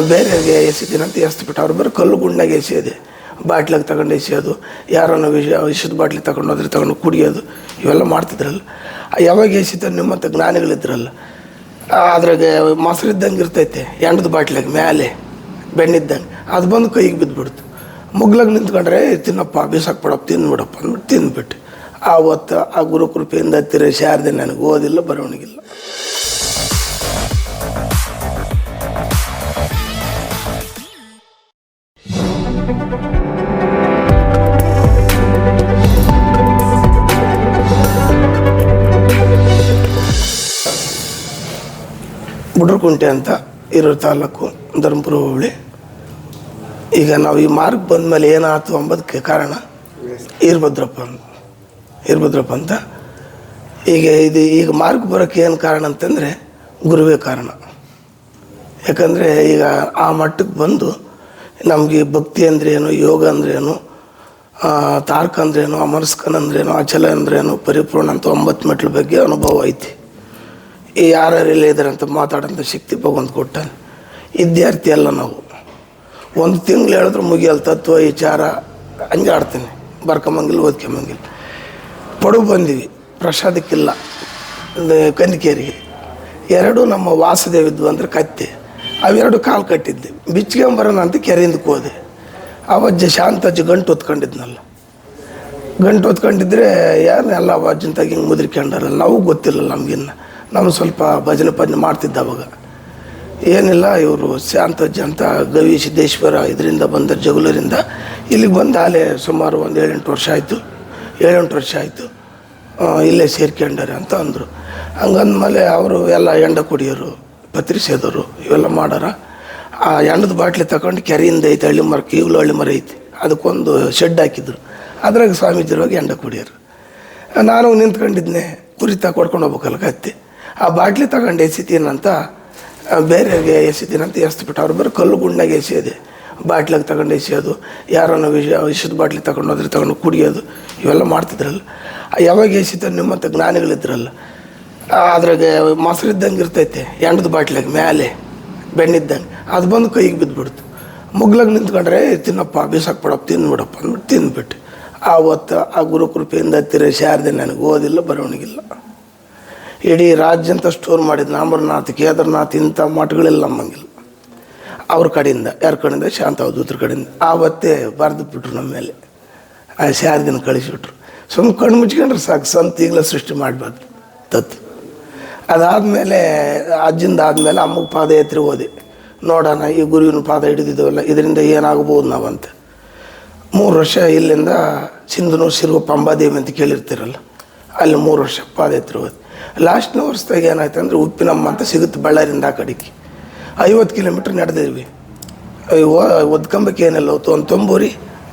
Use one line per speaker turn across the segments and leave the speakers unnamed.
ಬೇರೆಗೆ ಎಸಿತೀನಿ ಅಂತ ಎಸ್ಬಿಟ್ಟು ಅವ್ರು ಬರೀ ಕಲ್ಲು ಗುಂಡಾಗೆ ಎಸೆಯೋದೆ. ಬಾಟ್ಲಾಗ ತಗೊಂಡು ಎಸೆಯೋದು ಯಾರನ್ನು ವಿಷ ವಿಷದ ಬಾಟ್ಲಿ ತಗೊಂಡು ಹೋದ್ರೆ ತಗೊಂಡು ಕುಡಿಯೋದು ಇವೆಲ್ಲ ಮಾಡ್ತಿದ್ರಲ್ಲ. ಯಾವಾಗ ಎಸಿತಾರೆ ನಿಮ್ಮಂಥ ಜ್ಞಾನಿಗಳಿದ್ರಲ್ಲ. ಅದ್ರಾಗೆ ಮೊಸರು ಇದ್ದಂಗೆ ಇರ್ತೈತೆ ಎಂಡದ ಬಾಟ್ಲಾಗ ಮೇಲೆ ಬೆಣ್ಣಿದ್ದಂಗೆ. ಅದು ಬಂದು ಕೈಗೆ ಬಿದ್ದುಬಿಡ್ತು ಮುಗ್ಲಾಗ ನಿಂತ್ಕೊಂಡ್ರೆ "ಏ, ತಿನ್ನಪ್ಪ ಬಿಸಾಕ್ಬಿಡಪ್ಪ ತಿಂದ್ಬಿಡಪ್ಪ ಅಂದ್ಬಿಟ್ಟು ತಿಂದ್ಬಿಟ್ಟು ಆವತ್ತು ಆ ಗುರುಕೃಪೆಯಿಂದ ಹತ್ತಿರ ಶಾರದೆ ನನಗೆ ಓದಿಲ್ಲ ಬರವಣಿಗಿಲ್ಲ. ಬುಡ್ರಕುಂಟೆ ಅಂತ ಇರೋ ತಾಲೂಕು ಧರ್ಮಪುರ ಹೋಬಳಿ. ಈಗ ನಾವು ಈ ಮಾರ್ಗ್ ಬಂದಮೇಲೆ ಏನಾಯ್ತು ಅಂಬೋದಕ್ಕೆ ಕಾರಣ ಈರ್ಭದ್ರಪ್ಪ ಈರ್ಭದ್ರಪ್ಪ ಅಂತ. ಈಗ ಇದು ಈಗ ಮಾರ್ಗ ಬರೋಕ್ಕೆ ಏನು ಕಾರಣ ಅಂತಂದರೆ ಗುರುವೇ ಕಾರಣ. ಯಾಕಂದರೆ ಈಗ ಆ ಮಟ್ಟಕ್ಕೆ ಬಂದು ನಮಗೆ ಭಕ್ತಿ ಅಂದ್ರೇನು ಯೋಗ ಅಂದ್ರೇನು ತಾರ್ಕ ಅಂದ್ರೇನು ಅಮರ್ಸ್ಕನ್ ಅಂದ್ರೇನು ಅಚಲ ಅಂದ್ರೇನು ಪರಿಪೂರ್ಣ ಅಂತ ಒಂಬತ್ತು ಮೆಟ್ಲ ಬಗ್ಗೆ ಅನುಭವ ಐತಿ. ಯಾರ್ಯಾರೆಲ್ಲ ಇದ್ದಾರೆ ಅಂತ ಮಾತಾಡೋಂಥ ಶಕ್ತಿ ಭಗವಂತ ಕೊಟ್ಟ ವಿದ್ಯಾರ್ಥಿ ಅಲ್ಲ ನಾವು. ಒಂದು ತಿಂಗಳು ಹೇಳಿದ್ರೆ ಮುಗಿಯಲ್ಲ ತತ್ವ, ವಿಚಾರ, ಹಂಗೆ ಆಡ್ತೀನಿ. ಬರ್ಕೊಂಬಂಗಿಲ್ಲ, ಓದ್ಕೊಂಬಂಗಿಲ್ಲ. ಪಡು ಬಂದೀವಿ, ಪ್ರಸಾದಕ್ಕಿಲ್ಲ. ಕನಿಕೇರಿಗೆ ಎರಡು ನಮ್ಮ ವಾಸುದೇವಿದ್ವು ಅಂದರೆ ಕತ್ತೆ. ಅವೆರಡು ಕಾಲು ಕಟ್ಟಿದ್ದೆ. ಬಿಚ್ಕೊಂಬರೋಣ ಅಂತ ಕೆರೆಯಿಂದಕ್ಕೆ ಹೋದೆ. ಅವಜ್ಜ ಶಾಂತಜ್ಜ ಗಂಟು ಹೊತ್ಕೊಂಡಿದ್ನಲ್ಲ. ಗಂಟು ಹೊತ್ಕೊಂಡಿದ್ರೆ ಯಾರು ಎಲ್ಲ ಅಜ್ಜನ ತಾಗಿ ಹಿಂಗೆ ಮುದ್ರಿಕೊಂಡಾರಲ್ಲ ನಾವು ಗೊತ್ತಿಲ್ಲ ನಮಗಿನ್ನ. ನಾವು ಸ್ವಲ್ಪ ಭಜನೆ ಪಜನೆ ಮಾಡ್ತಿದ್ದೆ ಅವಾಗ ಏನಿಲ್ಲ, ಇವರು ಶಾಂತ ಜಂತ ಗವಿ ಸಿದ್ದೇಶ್ವರ ಇದರಿಂದ ಬಂದ ಜಗುಲರಿಂದ ಇಲ್ಲಿಗೆ ಬಂದ ಅಲ್ಲೇ ಸುಮಾರು ಒಂದು ಏಳೆಂಟು ವರ್ಷ ಆಯಿತು. ಏಳೆಂಟು ವರ್ಷ ಆಯಿತು. ಇಲ್ಲೇ ಸೇರ್ಕೊಂಡಾರೆ ಅಂತ ಅಂದರು. ಹಂಗಂದ್ಮೇಲೆ ಅವರು ಎಲ್ಲ ಎಂಡ ಕುಡಿಯೋರು ಪತ್ರಿಸೋದವರು ಇವೆಲ್ಲ ಮಾಡಾರ. ಆ ಎಣ್ಣದ ಬಾಟ್ಲಿ ತಗೊಂಡು ಕೆರೆಯಿಂದ ಐತೆ, ಹಳ್ಳಿ ಮರ, ಈಗಲೂ ಹಳ್ಳಿ ಮರ ಐತಿ. ಅದಕ್ಕೊಂದು ಶೆಡ್ ಹಾಕಿದ್ರು. ಅದ್ರಾಗ ಸ್ವಾಮೀಜಿರೋಗಿ ಎಂಡ ಕುಡಿಯೋರು. ನಾನು ನಿಂತ್ಕೊಂಡಿದ್ನೆ ಕುರಿತ ಕೊಡ್ಕೊಂಡು ಹೋಗ್ಬೇಕಲ್ಲ ಕತ್ತಿ ಆ ಬಾಟ್ಲಿ ತಗೊಂಡು ಎಸಿತೀನಂತ ಬೇರೆಯವ್ರಿಗೆ ಎಸಿತೀನಂತ ಎಸ್ಬಿಟ್ಟು ಅವ್ರು ಬರೋ ಕಲ್ಲು ಗುಂಡಾಗೆ ಎಸೆಯೋದೆ. ಬಾಟ್ಲಾಗ ತಗೊಂಡು ಎಸೆಯೋದು ಯಾರನ್ನ ವಿಷ ವಿಷದ ಬಾಟ್ಲಿ ತಗೊಂಡು ಹೋದ್ರೆ ತಗೊಂಡು ಕುಡಿಯೋದು ಇವೆಲ್ಲ ಮಾಡ್ತಿದ್ರಲ್ಲ. ಯಾವಾಗ ಎಸಿತಾರೆ ನಿಮ್ಮಂಥ ಜ್ಞಾನಿಗಳಿದ್ರಲ್ಲ ಅದ್ರಾಗೆ ಮೊಸರು ಇದ್ದಂಗೆ ಇರ್ತೈತೆ ಎಂಡದ ಬಾಟ್ಲಾಗ ಮೇಲೆ ಬೆಣ್ಣಿದ್ದಂಗೆ ಅದು ಬಂದು ಕೈಗೆ ಬಿದ್ದುಬಿಡ್ತು ಮುಗ್ಲಾಗ ನಿಂತ್ಕೊಂಡ್ರೆ "ಏ, ತಿನ್ನಪ್ಪ ಬಿಸಾಕ್ಬಿಡಪ್ಪ ತಿಂದ್ಬಿಡಪ್ಪ ಅಂದ್ಬಿಟ್ಟು ತಿಂದ್ಬಿಟ್ಟು ಆವತ್ತು ಆ ಗುರು ಕೃಪೆಯಿಂದ ಹತ್ತಿರ ಶಾರದೆ ನನಗೆ ಓದಿಲ್ಲ ಬರವಣಿಗಿಲ್ಲ ಇಡೀ ರಾಜ್ಯ ಅಂತ ಸ್ಟೋರ್ ಮಾಡಿದ್ದು ಅಮರನಾಥ್ ಕೇದಾರ್ನಾಥ್ ಇಂಥ ಮಠಗಳೆಲ್ಲ ನಮ್ಮಂಗಿಲ್ಲ. ಅವ್ರ ಕಡೆಯಿಂದ, ಯಾರ ಕಡೆಯಿಂದ? ಶಾಂತ ಅವಧೂತ್ರ ಕಡೆಯಿಂದ. ಆವತ್ತೇ ಬರೆದು ಬಿಟ್ರು ನಮ್ಮ ಮೇಲೆ. ಆ ಶಾರದಿನ ಕಳಿಸಿಬಿಟ್ರು. ಸುಮ್ಮನೆ ಕಣ್ಣು ಮುಚ್ಕೊಂಡ್ರೆ ಸಾಕು ಸಂತ ಈಗಲೇ ಸೃಷ್ಟಿ ಮಾಡಬಾರ್ದು. ತತ್ತು ಅದಾದಮೇಲೆ, ಅಜ್ಜಿಂದ ಆದಮೇಲೆ ಅಮ್ಮಗೆ ಪಾದಯಾತ್ರೆ ಓದಿ ನೋಡೋಣ, ಈ ಗುರುವಿನ ಪಾದ ಹಿಡಿದಿದ್ದೇವಲ್ಲ, ಇದರಿಂದ ಏನಾಗ್ಬೋದು ನಾವಂತ. ಮೂರು ವರ್ಷ ಇಲ್ಲಿಂದ ಸಿಂಧನೂರು ಸಿರುವ ಪಂಬಾದೇವಿ ಅಂತ ಕೇಳಿರ್ತೀರಲ್ಲ, ಅಲ್ಲಿ ಮೂರು ವರ್ಷ ಪಾದಯಾತ್ರೆ ಹೋದೆ. ಲಾಸ್ಟ್ನ ವರ್ಷದಾಗ ಏನಾಯ್ತು ಅಂದರೆ ಉಪ್ಪಿನಮ್ಮ ಅಂತ ಸಿಗುತ್ತೆ ಬಳ್ಳಾರಿಂದ ಆ ಕಡೆಗೆ. ಐವತ್ತು ಕಿಲೋಮೀಟ್ರ್ ನಡೆದಿದ್ವಿ. ಒದ್ಕೊಂಬಕ್ಕೆ ಏನೆಲ್ಲ ಹೋಯ್ತು ಒಂದು ತೊಂಬೂರಿ,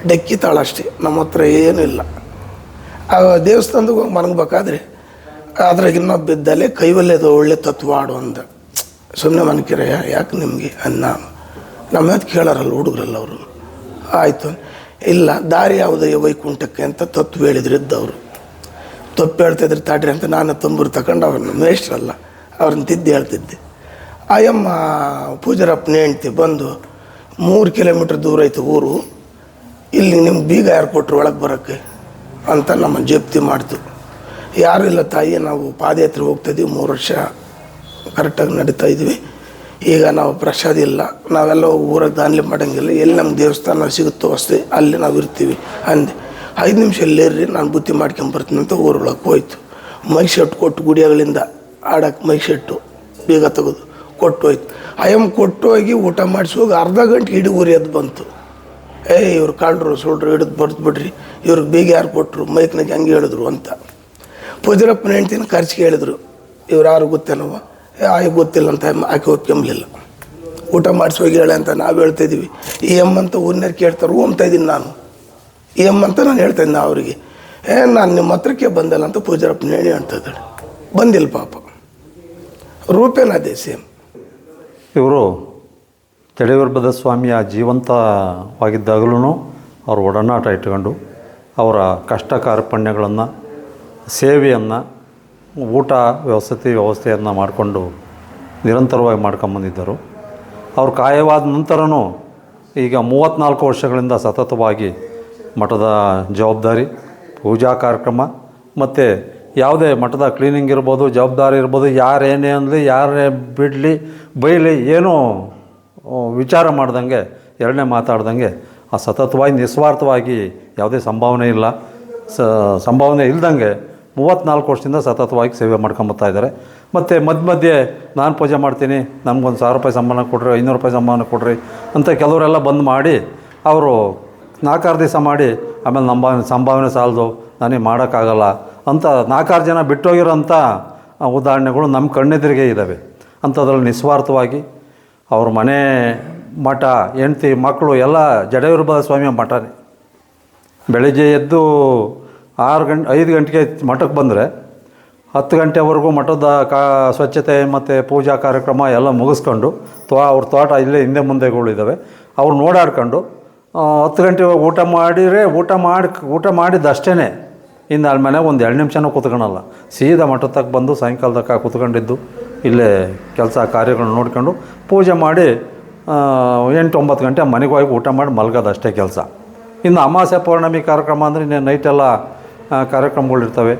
ಡೆಕ್ಕಿ ತಾಳ ಅಷ್ಟೇ. ನಮ್ಮ ಹತ್ರ ಏನೂ ಇಲ್ಲ. ಆ ದೇವಸ್ಥಾನದಾಗ ಹೋಗಿ ಮನಗಬೇಕಾದ್ರೆ ಅದ್ರಾಗ ಇನ್ನೊಬ್ಬ ಬಿದ್ದಲ್ಲೇ ಕೈವಲ್ಯದ ಒಳ್ಳೆ ತತ್ವ ಆಡು ಅಂದ ಸುಮ್ಮನೆ ಮನ್ಕಿರ ಯಾಕೆ ನಿಮಗೆ ಅನ್ನ? ನಮ್ಮ ಮಾತು ಕೇಳಾರಲ್ಲ ಹುಡುಗರಲ್ಲ ಅವರು. ಆಯಿತು. ಇಲ್ಲ, ದಾರಿ ಯಾವುದೇ ವೈಕುಂಠಕ್ಕೆ ಅಂತ ತತ್ವ ಹೇಳಿದ್ರು ಇದ್ದವರು. ತಪ್ಪು ಹೇಳ್ತಿದ್ರು ತಾಡ್ರಿ ಅಂತ ನಾನು ತುಂಬರು ತಗೊಂಡು ಅವ್ರನ್ನ ಮೇಷ್ಟ್ರಲ್ಲ ಅವ್ರನ್ನ ತಿದ್ದು ಹೇಳ್ತಿದ್ದೆ. ಆಯಮ್ಮ ಪೂಜಾರಪ್ಪನ ಹೆಂಡ್ತಿ ಬಂದು ಮೂರು ಕಿಲೋಮೀಟ್ರ್ ದೂರ ಐತೆ ಊರು, ಇಲ್ಲಿ ನಿಮ್ಗೆ ಬೀಗ ಯಾರು ಕೊಟ್ಟರು ಒಳಗೆ ಬರೋಕ್ಕೆ ಅಂತ ನಮ್ಮ ಜಪ್ತಿ ಮಾಡ್ತು. ಯಾರು ಇಲ್ಲ ತಾಯಿ, ನಾವು ಪಾದಯಾತ್ರೆ ಹೋಗ್ತಾಯಿದ್ದೀವಿ ಮೂರು ವರ್ಷ ಕರೆಕ್ಟಾಗಿ ನಡೀತಾ ಇದ್ವಿ. ಈಗ ನಾವು ಪ್ರಸಾದ ಇಲ್ಲ, ನಾವೆಲ್ಲ ಊರಾಗ ದಾನ್ಲಿ ಮಾಡೋಂಗಿಲ್ಲ, ಎಲ್ಲಿ ನಮ್ಗೆ ದೇವಸ್ಥಾನ ಸಿಗುತ್ತೋ ಅಷ್ಟೇ ಅಲ್ಲಿ ನಾವು ಇರ್ತೀವಿ ಅಂದೆ. ಐದು ನಿಮಿಷ ಇಲ್ಲೇರಿ ನಾನು ಬುತ್ತಿ ಮಾಡ್ಕೊಂಬರ್ತೀನಿ ಅಂತ ಊರೊಳಗೆ ಹೋಯ್ತು. ಮೈ ಶೆಟ್ ಕೊಟ್ಟು ಗುಡಿಯಾಗಳಿಂದ ಆಡಕ್ಕೆ ಮೈಕ್ ಶೆಟ್ಟು ಬೀಗ ತೆಗೆದು, ಕೊಟ್ಟು ಹೋಯ್ತು. ಅಯ್ಯಮ್ ಕೊಟ್ಟು ಹೋಗಿ ಊಟ ಮಾಡಿಸಿ ಹೋಗಿ ಅರ್ಧ ಗಂಟೆ ಹಿಡಿ ಊರಿ ಅದು ಬಂತು. ಏ, ಇವ್ರು ಕಾಂಡ್ರು ಸುಳ್ರು ಹಿಡಿದು ಬಡ್ದು ಬಿಡ್ರಿ ಇವ್ರಿಗೆ ಬೀಗ ಯಾರು ಕೊಟ್ಟರು ಮೈಕ್ನಾಗೆ ಹಂಗೆ ಹೇಳಿದ್ರು ಅಂತ. ಪೂಜರಪ್ಪನ ಹೆಂಡ್ತಿನ ಖರ್ಚು ಕೇಳಿದ್ರು, ಇವ್ರು ಯಾರು ಗೊತ್ತೇನವ ಏ, ಆಯ್ ಗೊತ್ತಿಲ್ಲ ಅಂತ ಅಮ್ಮ ಆಕೆ ಒಪ್ಕೊಂಬಲಿಲ್ಲ ಊಟ ಮಾಡಿಸಿ ಹೋಗಿ ಹೇಳ ಅಂತ ನಾವು ಹೇಳ್ತಾ ಇದೀವಿ. ಈ ಎಂ ಅಂತ ಊರಿನಾರು ಕೇಳ್ತಾರೆ ಹೋಗ್ತಾ ಇದ್ದೀನಿ ನಾನು. ಅಂತ ನಾನು ಹೇಳ್ತಾಯಿದ್ದೆ ನಾ ಅವರಿಗೆ. ಏ, ನಾನು ನಿಮ್ಮ ಹತ್ರಕ್ಕೆ ಬಂದಲ್ಲ ಅಂತ ಪೂಜಾರಪ್ಪ ಹೇಳಿ ಹೇಳ್ತಾ ಇದ್ದಾಳೆ ಬಂದಿಲ್ಲ ಪಾಪ. ರೂಪೇನ ಅದೇ ಸೇಮ್
ಇವರು ತಡೆವರ್ಭದ ಸ್ವಾಮಿಯ ಜೀವಂತವಾಗಿದ್ದಾಗಲೂ ಅವರು ಒಡನಾಟ ಇಟ್ಕೊಂಡು ಅವರ ಕಷ್ಟ ಕಾರ್ಪಣ್ಯಗಳನ್ನು ಸೇವೆಯನ್ನು, ಊಟ ವ್ಯವಸ್ಥೆ ವ್ಯವಸ್ಥೆಯನ್ನು ಮಾಡಿಕೊಂಡು ನಿರಂತರವಾಗಿ ಮಾಡ್ಕೊಂಬಂದಿದ್ದರು ಅವ್ರು ಕಾಯವಾದ ನಂತರನೂ ಈಗ ಮೂವತ್ತ್ನಾಲ್ಕು ವರ್ಷಗಳಿಂದ ಸತತವಾಗಿ ಮಠದ ಜವಾಬ್ದಾರಿ, ಪೂಜಾ ಕಾರ್ಯಕ್ರಮ, ಮತ್ತು ಯಾವುದೇ ಮಠದ ಕ್ಲೀನಿಂಗ್ ಇರ್ಬೋದು, ಜವಾಬ್ದಾರಿ ಇರ್ಬೋದು ಯಾರೇನೇ ಅನ್ನಲಿ ಯಾರೇ ಬಿಡಲಿ, ಬೈಲಿ, ಏನೂ ವಿಚಾರ ಮಾಡ್ದಂಗೆ, ಎರಡನೇ ಮಾತಾಡ್ದಂಗೆ ಆ ಸತತವಾಗಿ, ನಿಸ್ವಾರ್ಥವಾಗಿ ಯಾವುದೇ ಸಂಭಾವನೆ ಇಲ್ಲ. ಸ, ಸಂಭಾವನೆ ಇಲ್ದಂಗೆ ಮೂವತ್ತ್ನಾಲ್ಕು ವರ್ಷದಿಂದ ಸತತವಾಗಿ ಸೇವೆ ಮಾಡ್ಕೊಂಬತ್ತಾ ಇದ್ದಾರೆ. ಮತ್ತು ಮಧ್ಯ ಮಧ್ಯೆ ನಾನು ಪೂಜೆ ಮಾಡ್ತೀನಿ, ನಮಗೊಂದು ಸಾವಿರ ರೂಪಾಯಿ ಸಂಬಳ ಕೊಡ್ರಿ, ಐನೂರು ರೂಪಾಯಿ ಸಂಬಳ ಕೊಡ್ರಿ ಅಂತ ಕೆಲವರೆಲ್ಲ ಬಂದು ಮಾಡಿ, ಅವರು ನಾಲ್ಕಾರು ದಿವಸ ಮಾಡಿ ಆಮೇಲೆ ನಂಬ ಸಂಭಾವನೆ ಸಾಲದು, ನನಗೆ ಮಾಡೋಕ್ಕಾಗಲ್ಲ ಅಂತ ನಾಲ್ಕಾರು ಜನ ಬಿಟ್ಟೋಗಿರೋಂಥ ಉದಾಹರಣೆಗಳು ನಮ್ಮ ಕಣ್ಣೆದುರಿಗೆ ಇದ್ದಾವೆ. ಅಂಥದ್ರಲ್ಲಿ ನಿಸ್ವಾರ್ಥವಾಗಿ ಅವ್ರ ಮನೆ ಮಠ, ಹೆಂಡ್ತಿ, ಮಕ್ಕಳು, ಎಲ್ಲ ಜಡವಿರ್ಬದ ಸ್ವಾಮಿಯ ಮಠನೇ. ಬೆಳಿಗ್ಗೆ ಎದ್ದು ಆರು ಗಂಟೆ, ಐದು ಗಂಟೆಗೆ ಮಠಕ್ಕೆ ಬಂದರೆ ಹತ್ತು ಗಂಟೆವರೆಗೂ ಮಠದ ಕಾ, ಸ್ವಚ್ಛತೆ ಮತ್ತು ಪೂಜಾ ಕಾರ್ಯಕ್ರಮ ಎಲ್ಲ ಮುಗಿಸ್ಕೊಂಡು, ತೋ ಅವ್ರ ತೋಟ ಇಲ್ಲೇ ಹಿಂದೆ ಮುಂದೆಗಳಿದ್ದಾವೆ. ಅವ್ರು ನೋಡಾಡ್ಕೊಂಡು ಹತ್ತು ಗಂಟೆಗೆ ಊಟ ಮಾಡಿದರೆ ಊಟ ಮಾಡಿ, ಊಟ ಮಾಡಿದ್ದಷ್ಟೇ ಇನ್ನು ಅಲ್ಲಿ ಮನೆಗೆ ಒಂದು ಎರಡು ನಿಮಿಷನೂ ಕೂತ್ಕೊಳಲ್ಲ. ಸೀದಾ ಮಠದ ಬಂದು ಸಾಯಂಕಾಲದಾಗ ಕೂತ್ಕೊಂಡಿದ್ದು. ಇಲ್ಲೇ ಕೆಲಸ ಕಾರ್ಯಗಳನ್ನ ನೋಡ್ಕೊಂಡು ಪೂಜೆ ಮಾಡಿ ಎಂಟು ಒಂಬತ್ತು ಗಂಟೆ ಮನೆಗೆ ಹೋಗಿ ಊಟ ಮಾಡಿ ಮಲಗೋದು ಅಷ್ಟೇ ಕೆಲಸ. ಇನ್ನು ಅಮಾವಾಸ್ಯೆ ಪೌರ್ಣಮಿ ಕಾರ್ಯಕ್ರಮ ಅಂದರೆ ಇನ್ನು ನೈಟೆಲ್ಲ ಕಾರ್ಯಕ್ರಮಗಳಿರ್ತವೆ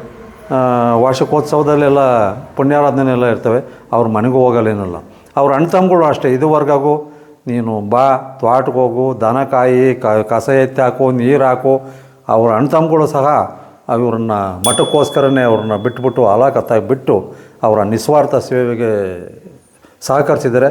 ವಾರ್ಷಿಕೋತ್ಸವದಲ್ಲೆಲ್ಲ ಪುಣ್ಯಾರಾಧನೆ ಎಲ್ಲ ಇರ್ತವೆ. ಅವ್ರ ಮನೆಗೂ ಹೋಗಲ್ಲೇನಲ್ಲ. ಅವ್ರ ಅಣ್ಣ ತಮ್ಮಗಳು ಅಷ್ಟೇ. ಇದುವರೆಗಾಗೂ ನೀನು ಬಾ ತ್ವಾಟಕ್ಕೆ ಹೋಗು ದನ ಕಾಯಿ ಕಸ ಎತ್ತಿ ಹಾಕು, ನೀರು ಹಾಕು. ಅವ್ರ ಅಣ್ಣ ತಮ್ಮಗಳು ಸಹ ಇವ್ರನ್ನ ಮಠಕ್ಕೋಸ್ಕರನೇ ಅವ್ರನ್ನ ಬಿಟ್ಬಿಟ್ಟು ಅಲಾಕತ್ತಾಗಿ ಬಿಟ್ಟು ಅವರ ನಿಸ್ವಾರ್ಥ ಸೇವೆಗೆ ಸಹಕರಿಸಿದರೆ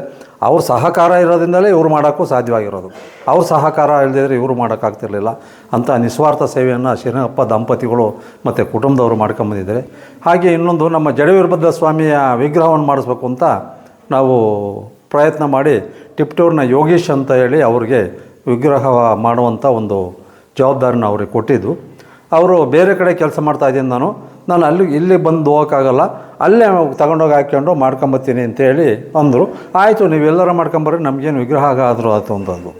ಅವ್ರ ಸಹಕಾರ ಇರೋದ್ರಿಂದಲೇ ಇವರು ಮಾಡೋಕ್ಕೂ ಸಾಧ್ಯವಾಗಿರೋದು. ಅವ್ರ ಸಹಕಾರ ಇಲ್ಲದಿದ್ದರೆ ಇವರು ಮಾಡೋಕ್ಕಾಗ್ತಿರಲಿಲ್ಲ. ಅಂಥ ನಿಸ್ವಾರ್ಥ ಸೇವೆಯನ್ನು ಶ್ರೀರಂಗಪ್ಪ ದಂಪತಿಗಳು ಮತ್ತು ಕುಟುಂಬದವರು ಮಾಡ್ಕೊಂಬಂದಿದ್ದಾರೆ ಹಾಗೆ ಇನ್ನೊಂದು ನಮ್ಮ ಜಡವೀರಭದ್ರ ಸ್ವಾಮಿಯ ವಿಗ್ರಹವನ್ನು ಮಾಡಿಸ್ಬೇಕು ಅಂತ ನಾವು ಪ್ರಯತ್ನ ಮಾಡಿ ಟಿಪ್ಟೂರಿನ ಯೋಗೀಶ್ ಅಂತ ಹೇಳಿ ಅವ್ರಿಗೆ ವಿಗ್ರಹ ಮಾಡುವಂಥ ಒಂದು ಜವಾಬ್ದಾರಿನ ಅವ್ರಿಗೆ ಕೊಟ್ಟಿದ್ದು. ಅವರು ಬೇರೆ ಕಡೆ ಕೆಲಸ ಮಾಡ್ತಾ ಇದ್ದೀನಿ ನಾನು. ನಾನು ಅಲ್ಲಿ, ಇಲ್ಲಿ ಬಂದು ಹೋಗೋಕ್ಕಾಗಲ್ಲ. ಅಲ್ಲೇ ತಗೊಂಡೋಗಿ ಹಾಕ್ಕೊಂಡು ಮಾಡ್ಕೊಂಬತ್ತೀನಿ ಅಂತೇಳಿ ಅಂದರು. ಆಯಿತು, ನೀವೆಲ್ಲರೂ ಮಾಡ್ಕೊಂಬರ್ರಿ, ನಮಗೇನು ವಿಗ್ರಹ ಆದರೂ ಆಯಿತು ಅಂತಂದು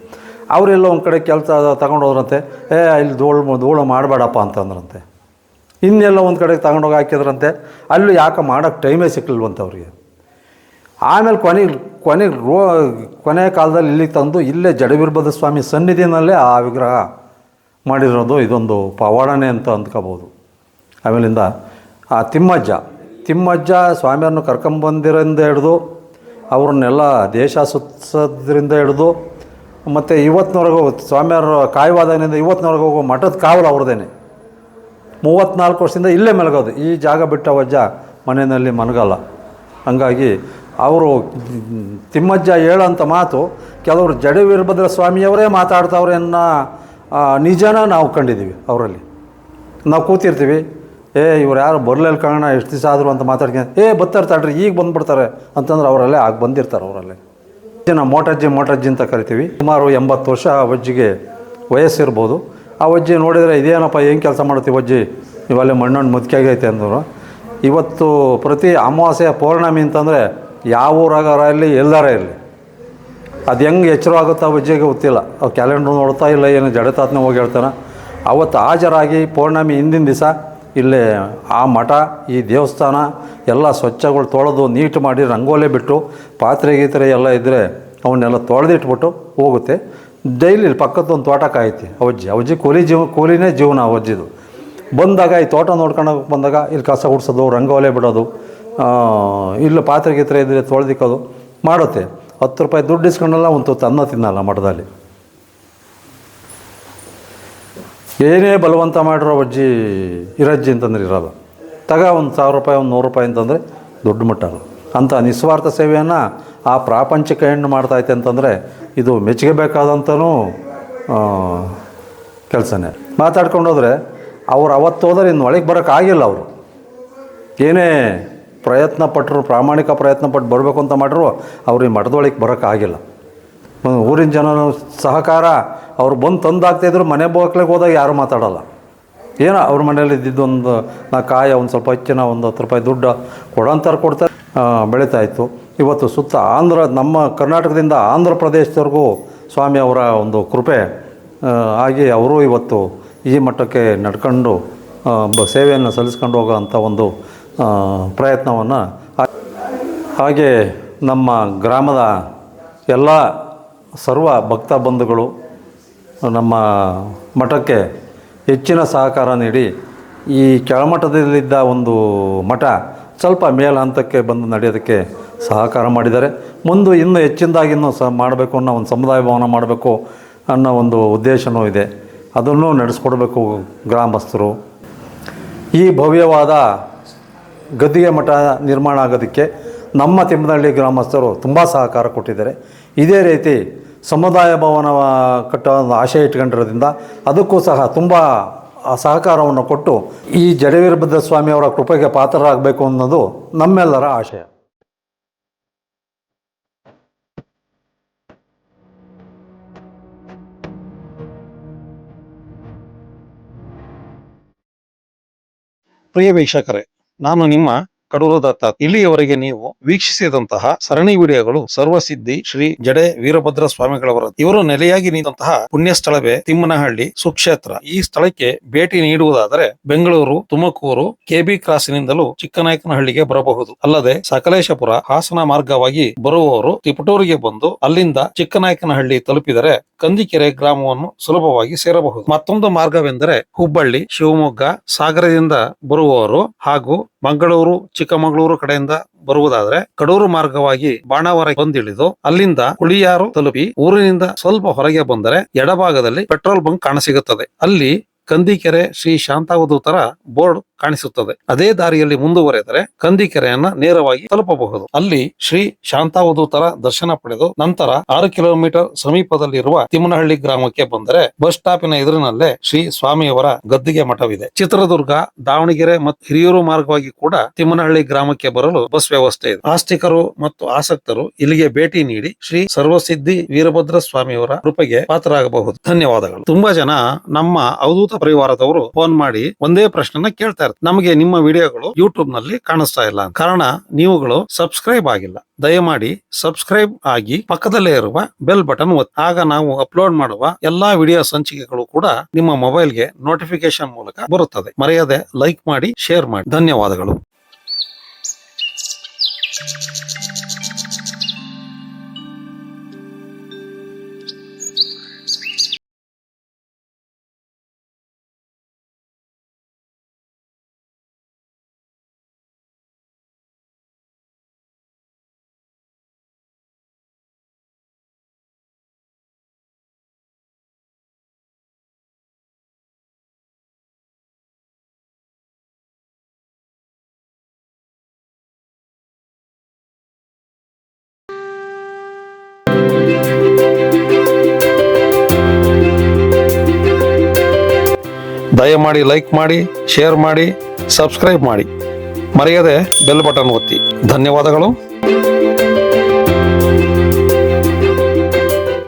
ಅವರೆಲ್ಲ ಒಂದು ಕಡೆ ಕೆಲಸ ತಗೊಂಡೋದ್ರಂತೆ. ಏ, ಇಲ್ಲಿ ಧೂಳು ಧೂಳು ಮಾಡಬೇಡಪ್ಪ ಅಂತಂದ್ರಂತೆ. ಇನ್ನೆಲ್ಲ ಒಂದು ಕಡೆಗೆ ತಗೊಂಡೋಗಿ ಹಾಕಿದ್ರಂತೆ. ಅಲ್ಲೂ ಯಾಕೆ ಮಾಡೋಕ್ಕೆ ಟೈಮೇ ಸಿಕ್ಕಲ್ವಂತ ಅವ್ರಿಗೆ. ಆಮೇಲೆ ಕೊನೆಗೆ ಕೊನೆಗೆ ರೋ, ಕೊನೆ ಕಾಲದಲ್ಲಿ ಇಲ್ಲಿಗೆ ತಂದು ಇಲ್ಲೇ ಜಡವೀರಭದ್ರ ಸ್ವಾಮಿ ಸನ್ನಿಧಿನಲ್ಲೇ ಆ ವಿಗ್ರಹ ಮಾಡಿರೋದು, ಇದೊಂದು ಪವಾಡನೆ ಅಂತ ಅಂದ್ಕೋಬೋದು. ಆಮೇಲಿಂದ ಆ ತಿಮ್ಮಜ್ಜ ತಿಮ್ಮಜ್ಜ ಸ್ವಾಮಿಯವ್ರನ್ನ ಕರ್ಕೊಂಬಂದಿರಿಂದ ಹಿಡ್ದು, ಅವ್ರನ್ನೆಲ್ಲ ದೇಶ ಸುತ್ತಿಸೋದ್ರಿಂದ ಹಿಡ್ದು, ಮತ್ತು ಇವತ್ತಿನವರೆಗೂ ಸ್ವಾಮಿಯವ್ರ ಕಾಯುವಾದನಿಂದ ಇವತ್ತಿನವರೆಗೂ ಹೋಗೋ ಮಠದ ಕಾವಲು ಅವ್ರದ್ದೇನೆ ಮೂವತ್ತ್ನಾಲ್ಕು ವರ್ಷದಿಂದ ಇಲ್ಲೇ ಮಲಗೋದು. ಈ ಜಾಗ ಬಿಟ್ಟ ವಜ್ಜ ಮನೆಯಲ್ಲಿ ಮಲಗಲ್ಲ. ಹಂಗಾಗಿ ಅವರು ತಿಮ್ಮಜ್ಜ ಹೇಳೋಂಥ ಮಾತು, ಕೆಲವರು ಜಡವೀರಭದ್ರ ಸ್ವಾಮಿಯವರೇ ಮಾತಾಡ್ತಾವ್ರೆ ಅನ್ನೋ ನಿಜನ ನಾವು ಕಂಡಿದ್ದೀವಿ ಅವರಲ್ಲಿ. ನಾವು ಕೂತಿರ್ತೀವಿ, ಏ, ಇವ್ರು ಯಾರು ಬರಲಿಲ್ಲ ಕಾರಣ, ಎಷ್ಟು ದಿವಸ ಆದರೂ ಅಂತ ಮಾತಾಡ್ಕೊಂಡು ಏ ಬರ್ತಾರೆ ತಡ್ರಿ ಈಗ ಬಂದುಬಿಡ್ತಾರೆ ಅಂತಂದ್ರೆ ಅವರಲ್ಲೇ ಆಗ ಬಂದಿರ್ತಾರೆ ಅವರಲ್ಲೇ. ಜನ ಮೋಟಜ್ಜಿ ಮೋಟಜ್ಜಿ ಅಂತ ಕರಿತೀವಿ. ಸುಮಾರು ಎಂಬತ್ತು ವರ್ಷ ಆ ವಜ್ಜಿಗೆ ವಯಸ್ಸಿರ್ಬೋದು. ಆ ವಜ್ಜಿ ನೋಡಿದರೆ, ಇದೇನಪ್ಪ, ಏನು ಕೆಲಸ ಮಾಡ್ತೀವಿ ಅಜ್ಜಿ ಇವಲ್ಲೇ ಮಣ್ಣಣ್ಣು ಮುದುಕಿಯಾಗೈತೆ ಅಂದರು. ಇವತ್ತು ಪ್ರತಿ ಅಮಾವಾಸ್ಯೆ ಪೌರ್ಣಮಿ ಅಂತಂದರೆ ಯಾವ ಊರಾಗಾರ ಇರಲಿ ಎಲ್ಲಾರ ಇರಲಿ ಅದು ಹೆಂಗೆ ಎಚ್ಚರವಾಗುತ್ತೆ ಆ ಅಜ್ಜಿಗೆ ಗೊತ್ತಿಲ್ಲ. ಅವ್ರು ಕ್ಯಾಲೆಂಡ್ರ್ ನೋಡ್ತಾ ಇಲ್ಲ ಏನು ಜಡತಾತ್ನ ಹೋಗಿ ಹೇಳ್ತಾನೆ. ಅವತ್ತು ಹಾಜರಾಗಿ ಪೌರ್ಣಮಿ ಹಿಂದಿನ ದಿವಸ ಇಲ್ಲಿ ಆ ಮಠ ಈ ದೇವಸ್ಥಾನ ಎಲ್ಲ ಸ್ವಚ್ಛಗಳು ತೊಳೆದು ನೀಟ್ ಮಾಡಿ ರಂಗೋಲೆ ಬಿಟ್ಟು ಪಾತ್ರೆ ಗೀತ್ರೆ ಎಲ್ಲ ಇದ್ದರೆ ಅವನ್ನೆಲ್ಲ ತೊಳೆದಿಟ್ಬಿಟ್ಟು ಹೋಗುತ್ತೆ. ಡೈಲಿ ಇಲ್ಲಿ ಪಕ್ಕದ ಒಂದು ತೋಟ ಕಾಯ್ತಿ ಅವಜ್ಜಿ. ಅವಜ್ಜಿ ಕೂಲಿ ಜೀವ ಕೂಲಿನೇ ಜೀವನ ಅವಜ್ಜಿದು. ಬಂದಾಗ ಈ ತೋಟ ನೋಡ್ಕೊಂಡು ಬಂದಾಗ ಇಲ್ಲಿ ಕಸ ಗುಡಿಸೋದು ರಂಗೋಲೆ ಬಿಡೋದು ಆ, ಇಲ್ಲಿ ಪಾತ್ರೆ ಗೀತ್ರೆ ಇದ್ದರೆ ತೊಳೆದಿಕ್ಕೋದು ಮಾಡುತ್ತೆ. ಹತ್ತು ರೂಪಾಯಿ ದುಡ್ಡು ಇಸ್ಕೊಂಡಲ್ಲ ಒಂದು ತುತ್ತು ಅನ್ನ ತಿನ್ನಲ್ಲ ಮಠದಲ್ಲಿ. ಏನೇ ಬಲವಂತ ಮಾಡಿರೋ ಅಜ್ಜಿ ಇರಜ್ಜಿ ಅಂತಂದ್ರೆ ಇರಲ್ಲ. ತಗ ಒಂದು ಸಾವಿರ ರೂಪಾಯಿ, ಒಂದು ನೂರು ರೂಪಾಯಿ ಅಂತಂದರೆ ದುಡ್ಡು ಮಟ್ಟಲ್ಲ. ಅಂಥ ನಿಸ್ವಾರ್ಥ ಸೇವೆಯನ್ನು ಆ ಪ್ರಾಪಂಚಿಕ ಹೆಣ್ಣು ಮಾಡ್ತೈತೆ ಅಂತಂದರೆ ಇದು ಮೆಚ್ಚಬೇಕಾದಂಥನೂ ಕೆಲಸನೇ. ಮಾತಾಡ್ಕೊಂಡು ಹೋದರೆ ಅವ್ರು ಅವತ್ತು ಹೋದರೆ ಇನ್ನು ಒಳಗೆ ಬರೋಕ್ಕಾಗಿಲ್ಲ ಅವರು. ಏನೇ ಪ್ರಯತ್ನ ಪಟ್ಟರು ಪ್ರಾಮಾಣಿಕ ಪ್ರಯತ್ನ ಪಟ್ಟು ಬರಬೇಕು ಅಂತ ಮಾಡಿದ್ರು ಅವ್ರಿಗೆ ಮಠದೊಳಗೆ ಬರೋಕ್ಕಾಗಿಲ್ಲ ಊರಿನ ಜನ ಸಹಕಾರ, ಅವ್ರು ಬಂದು ತಂದಾಗ್ತಾಯಿದ್ರು ಮನೆ ಬಾಗ್ಲಿಗೆ ಹೋದಾಗ ಯಾರೂ ಮಾತಾಡೋಲ್ಲ. ಏನೋ ಅವ್ರ ಮನೇಲಿ ಇದ್ದಿದ್ದು ಒಂದು, ನಾ ಕಾಯ ಒಂದು ಸ್ವಲ್ಪ ಹೆಚ್ಚಿನ ಒಂದು ಹತ್ತು ರೂಪಾಯಿ ದುಡ್ಡು ಕೊಡೋಂಥವ್ರು ಕೊಡ್ತಾರೆ ಬೆಳೀತಾ ಇತ್ತು. ಇವತ್ತು ಸುತ್ತ ಆಂಧ್ರ, ನಮ್ಮ ಕರ್ನಾಟಕದಿಂದ ಆಂಧ್ರ ಪ್ರದೇಶದವರೆಗೂ ಸ್ವಾಮಿ ಅವರ ಒಂದು ಕೃಪೆ ಆಗಿ ಅವರು ಇವತ್ತು ಈ ಮಟ್ಟಕ್ಕೆ ನಡ್ಕೊಂಡು ಸೇವೆಯನ್ನು ಸಲ್ಲಿಸ್ಕೊಂಡು ಹೋಗೋ ಅಂಥ ಒಂದು ಪ್ರಯತ್ನವನ್ನು ಹಾಗೆ ನಮ್ಮ ಗ್ರಾಮದ ಎಲ್ಲ ಸರ್ವ ಭಕ್ತ ಬಂಧುಗಳು ನಮ್ಮ ಮಠಕ್ಕೆ ಹೆಚ್ಚಿನ ಸಹಕಾರ ನೀಡಿ ಈ ಕೆಳಮಟ್ಟದಲ್ಲಿದ್ದ ಒಂದು ಮಠ ಸ್ವಲ್ಪ ಮೇಲ ಹಂತಕ್ಕೆ ಬಂದು ನಡೆಯೋದಕ್ಕೆ ಸಹಕಾರ ಮಾಡಿದ್ದಾರೆ. ಮುಂದೆ ಇನ್ನೂ ಹೆಚ್ಚಿನದಾಗಿ ಇನ್ನೂ ಸಹ ಮಾಡಬೇಕು ಅನ್ನೋ ಒಂದು ಸಮುದಾಯ ಭವನ ಮಾಡಬೇಕು ಅನ್ನೋ ಒಂದು ಉದ್ದೇಶವೂ ಇದೆ. ಅದನ್ನು ನಡೆಸ್ಕೊಡ್ಬೇಕು ಗ್ರಾಮಸ್ಥರು. ಈ ಭವ್ಯವಾದ ಗದ್ದಿಗೆ ಮಠ ನಿರ್ಮಾಣ ಆಗೋದಕ್ಕೆ ನಮ್ಮ ತಿಮ್ಮನಹಳ್ಳಿ ಗ್ರಾಮಸ್ಥರು ತುಂಬ ಸಹಕಾರ ಕೊಟ್ಟಿದ್ದಾರೆ. ಇದೇ ರೀತಿ ಸಮುದಾಯ ಭವನ ಕಟ್ಟೋ ಆಶಯ ಇಟ್ಕೊಂಡಿರೋದ್ರಿಂದ ಅದಕ್ಕೂ ಸಹ ತುಂಬ ಸಹಕಾರವನ್ನು ಕೊಟ್ಟು ಈ ಜಡವೀರಭದ್ರ ಸ್ವಾಮಿಯವರ ಕೃಪೆಗೆ ಪಾತ್ರರಾಗಬೇಕು ಅನ್ನೋದು ನಮ್ಮೆಲ್ಲರ ಆಶಯ.
ಪ್ರಿಯ ವೀಕ್ಷಕರೇ ನಾನು ನಿಮ್ಮ ಕಡೂರು ದತ್ತ ಇಲ್ಲಿಯವರೆಗೆ ನೀವು ವೀಕ್ಷಿಸಿದಂತಹ ಸರಣಿ ವಿಡಿಯೋಗಳು ಸರ್ವಸಿದ್ಧಿ ಶ್ರೀ ಜಡೆ ವೀರಭದ್ರ ಸ್ವಾಮಿಗಳವರ. ಇವರು ನೆಲೆಯಾಗಿ ನಿಂತಹ ಪುಣ್ಯ ಸ್ಥಳವೇ ತಿಮ್ಮನಹಳ್ಳಿ ಸುಕ್ಷೇತ್ರ. ಈ ಸ್ಥಳಕ್ಕೆ ಭೇಟಿ ನೀಡುವುದಾದರೆ ಬೆಂಗಳೂರು, ತುಮಕೂರು ಕೆಬಿ ಕ್ರಾಸಿನಿಂದಲೂ ಚಿಕ್ಕನಾಯಕನಹಳ್ಳಿಗೆ ಬರಬಹುದು. ಅಲ್ಲದೆ ಸಕಲೇಶಪುರ ಹಾಸನ ಮಾರ್ಗವಾಗಿ ಬರುವವರು ತಿಪಟೂರಿಗೆ ಬಂದು ಅಲ್ಲಿಂದ ಚಿಕ್ಕನಾಯಕನಹಳ್ಳಿ ತಲುಪಿದರೆ ಕಂದಿಕೆರೆ ಗ್ರಾಮವನ್ನು ಸುಲಭವಾಗಿ ಸೇರಬಹುದು. ಮತ್ತೊಂದು ಮಾರ್ಗವೆಂದರೆ ಹುಬ್ಬಳ್ಳಿ, ಶಿವಮೊಗ್ಗ, ಸಾಗರದಿಂದ ಬರುವವರು ಹಾಗೂ ಮಂಗಳೂರು ಚಿಕ್ಕಮಗಳೂರು ಕಡೆಯಿಂದ ಬರುವುದಾದ್ರೆ ಕಡೂರು ಮಾರ್ಗವಾಗಿ ಬಾಣಾವರ ಬಂದಿಳಿದು ಅಲ್ಲಿಂದ ಹುಳಿಯಾರು ತಲುಪಿ ಊರಿನಿಂದ ಸ್ವಲ್ಪ ಹೊರಗೆ ಬಂದರೆ ಎಡಭಾಗದಲ್ಲಿ ಪೆಟ್ರೋಲ್ ಬಂಕ್ ಕಾಣಸಿಗುತ್ತದೆ. ಅಲ್ಲಿ ಕಂದಿಕೆರೆ ಶ್ರೀ ಶಾಂತಾವಧೂತರ ಬೋರ್ಡ್ ಕಾಣಿಸುತ್ತದೆ. ಅದೇ ದಾರಿಯಲ್ಲಿ ಮುಂದುವರೆದರೆ ಕಂದಿಕೆರೆಯನ್ನ ನೇರವಾಗಿ ತಲುಪಬಹುದು. ಅಲ್ಲಿ ಶ್ರೀ ಶಾಂತಾವಧೂತರ ದರ್ಶನ ಪಡೆದು ನಂತರ ಆರು ಕಿಲೋಮೀಟರ್ ಸಮೀಪದಲ್ಲಿರುವ ತಿಮ್ಮನಹಳ್ಳಿ ಗ್ರಾಮಕ್ಕೆ ಬಂದರೆ ಬಸ್ ಸ್ಟಾಪಿನ ಎದುರಿನಲ್ಲೇ ಶ್ರೀ ಸ್ವಾಮಿಯವರ ಗದ್ದಿಗೆ ಮಠವಿದೆ. ಚಿತ್ರದುರ್ಗ, ದಾವಣಗೆರೆ ಮತ್ತು ಹಿರಿಯೂರು ಮಾರ್ಗವಾಗಿ ಕೂಡ ತಿಮ್ಮನಹಳ್ಳಿ ಗ್ರಾಮಕ್ಕೆ ಬರಲು ಬಸ್ ವ್ಯವಸ್ಥೆ ಇದೆ. ಆಸ್ತಿಕರು ಮತ್ತು ಆಸಕ್ತರು ಇಲ್ಲಿಗೆ ಭೇಟಿ ನೀಡಿ ಶ್ರೀ ಸರ್ವಸಿದ್ಧಿ ವೀರಭದ್ರ ಸ್ವಾಮಿಯವರ ಕೃಪೆಗೆ ಪಾತ್ರರಾಗಬಹುದು. ಧನ್ಯವಾದಗಳು. ತುಂಬಾ ಜನ ನಮ್ಮ ಅವಧೂತ ಪರಿವಾರದವರು ಫೋನ್ ಮಾಡಿ ಒಂದೇ ಪ್ರಶ್ನೆನ ಕೇಳ್ತಾ ಇರ್ತಾರೆ. ನಮಗೆ ನಿಮ್ಮ ವಿಡಿಯೋಗಳು ಯೂಟ್ಯೂಬ್ನಲ್ಲಿ ಕಾಣಿಸ್ತಾ ಇಲ್ಲ ಕಾರಣ ನೀವುಗಳು ಸಬ್ಸ್ಕ್ರೈಬ್ ಆಗಿಲ್ಲ. ದಯಮಾಡಿ ಸಬ್ಸ್ಕ್ರೈಬ್ ಆಗಿ ಪಕ್ಕದಲ್ಲೇ ಇರುವ ಬೆಲ್ ಬಟನ್ ಒತ್ತಿ. ಆಗ ನಾವು ಅಪ್ಲೋಡ್ ಮಾಡುವ ಎಲ್ಲಾ ವಿಡಿಯೋ ಸಂಚಿಕೆಗಳು ಕೂಡ ನಿಮ್ಮ ಮೊಬೈಲ್ಗೆ ನೋಟಿಫಿಕೇಶನ್ ಮೂಲಕ ಬರುತ್ತದೆ. ಮರೆಯದೆ ಲೈಕ್ ಮಾಡಿ ಶೇರ್ ಮಾಡಿ. ಧನ್ಯವಾದಗಳು. ದಯಮಾಡಿ ಲೈಕ್ ಮಾಡಿ ಶೇರ್ ಮಾಡಿ ಸಬ್ಸ್ಕ್ರೈಬ್ ಮಾಡಿ. ಮರೆಯದೆ ಬೆಲ್ ಬಟನ್ ಒತ್ತಿ. ಧನ್ಯವಾದಗಳು.